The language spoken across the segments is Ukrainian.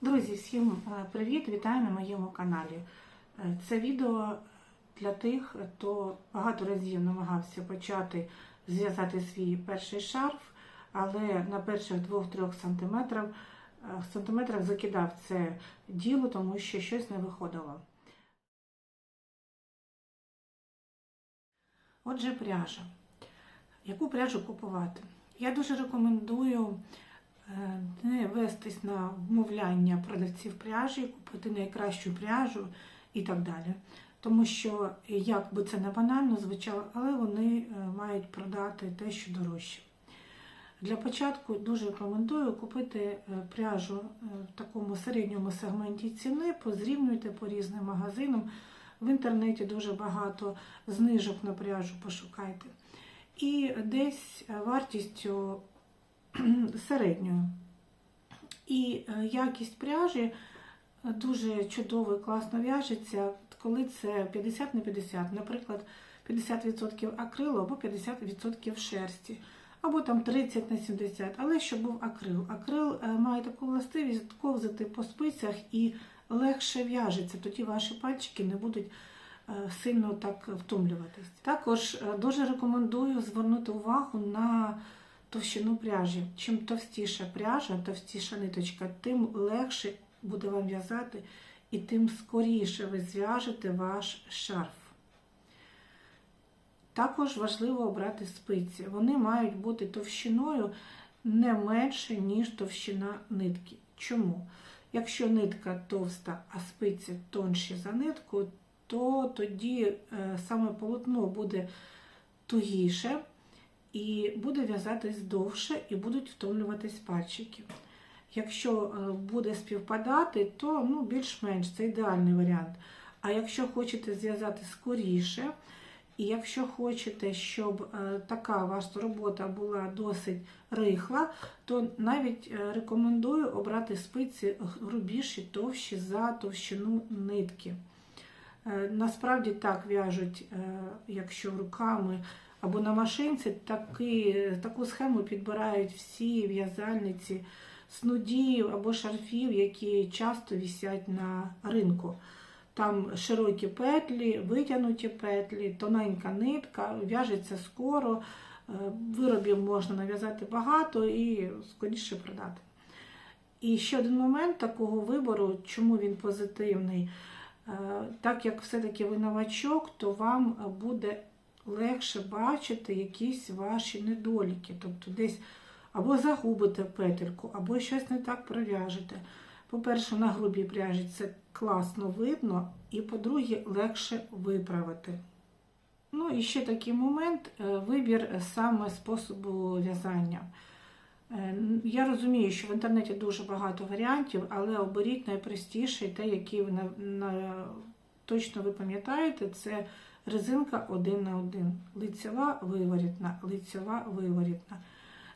Друзі, всім е, привіт! Вітаю на моєму каналі. Е, Це відео для тих, хто багато разів намагався почати зв'язати свій перший шарф, але на перших 2-3 сантиметрах, е, сантиметрах закидав це діло, тому що щось не виходило. Отже, пряжа. Яку пряжу купувати? Я дуже рекомендую не вестись на вмовляння продавців пряжі, купити найкращу пряжу і так далі. Тому що, як би це не банально звучало, але вони е, мають продати те, що дорожче. Для початку дуже рекомендую купити е, пряжу е, в такому середньому сегменті ціни, позрівнюйте по різним магазинам. В інтернеті дуже багато знижок на пряжу пошукайте. І десь вартістю середньою. І е, якість пряжі дуже чудово і класно в'яжеться, коли це 50 на 50, наприклад, 50% акрилу або 50% шерсті, або там 30 на 70, але щоб був акрил. Акрил е, має таку властивість ковзати по спицях і легше в'яжеться, тоді ваші пальчики не будуть е, сильно так втомлюватись. Також е, дуже рекомендую звернути увагу на товщину пряжі. Чим товстіша пряжа, товстіша ниточка, тим легше буде вам в'язати і тим скоріше ви зв'яжете ваш шарф. Також важливо обрати спиці. Вони мають бути товщиною не менше, ніж товщина нитки. Чому? Якщо нитка товста, а спиці тонші за нитку, то тоді е, саме полотно буде тугіше і буде в'язатись довше, і будуть втомлюватись пальчики. Якщо е, буде співпадати, то ну, більш-менш це ідеальний варіант. А якщо хочете зв'язати скоріше, і якщо хочете, щоб е, така ваша робота була досить рихла, то навіть е, рекомендую обрати спиці грубіші, товщі за товщину нитки. Насправді так в'яжуть, якщо руками або на машинці, таки, таку схему підбирають всі в'язальниці снудів або шарфів, які часто висять на ринку. Там широкі петлі, витягнуті петлі, тоненька нитка, в'яжеться скоро, е, виробів можна нав'язати багато і скоріше продати. І ще один момент такого вибору, чому він позитивний. Е, Так як все-таки ви новачок, то вам буде легше бачити якісь ваші недоліки. Тобто десь або загубите петельку, або щось не так пров'яжете. По-перше, на грубій пряжі це класно видно, і по-друге, легше виправити. Ну і ще такий момент вибір саме способу в'язання. Е, Я розумію, що в інтернеті дуже багато варіантів, але оберіть найпростіший, те, який ви на, на, точно ви пам'ятаєте, це резинка один на один. Лицьова виворітна, лицьова виворітна.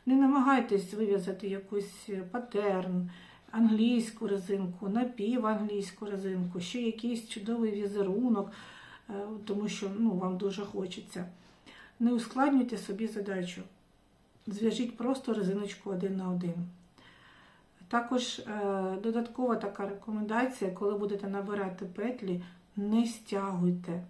Не намагайтесь вив'язати якийсь патерн, англійську резинку, напіванглійську резинку, ще якийсь чудовий візерунок, е, тому що ну, вам дуже хочеться. Не ускладнюйте собі задачу. Зв'яжіть просто резиночку один на один. Також е, додаткова така рекомендація, коли будете набирати петлі, не стягуйте.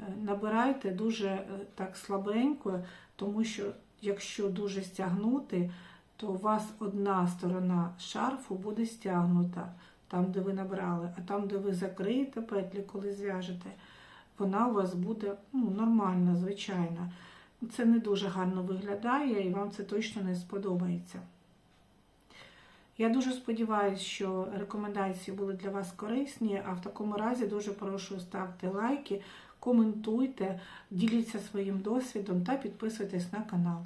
Е, Набирайте дуже е, так слабенько, тому що якщо дуже стягнути, то у вас одна сторона шарфу буде стягнута, там, де ви набрали, а там, де ви закриєте петлі, коли зв'яжете, вона у вас буде ну, нормальна, звичайна. Це не дуже гарно виглядає і вам це точно не сподобається. Я дуже сподіваюся, що рекомендації були для вас корисні, а в такому разі дуже прошу ставте лайки, коментуйте, діліться своїм досвідом та підписуйтесь на канал.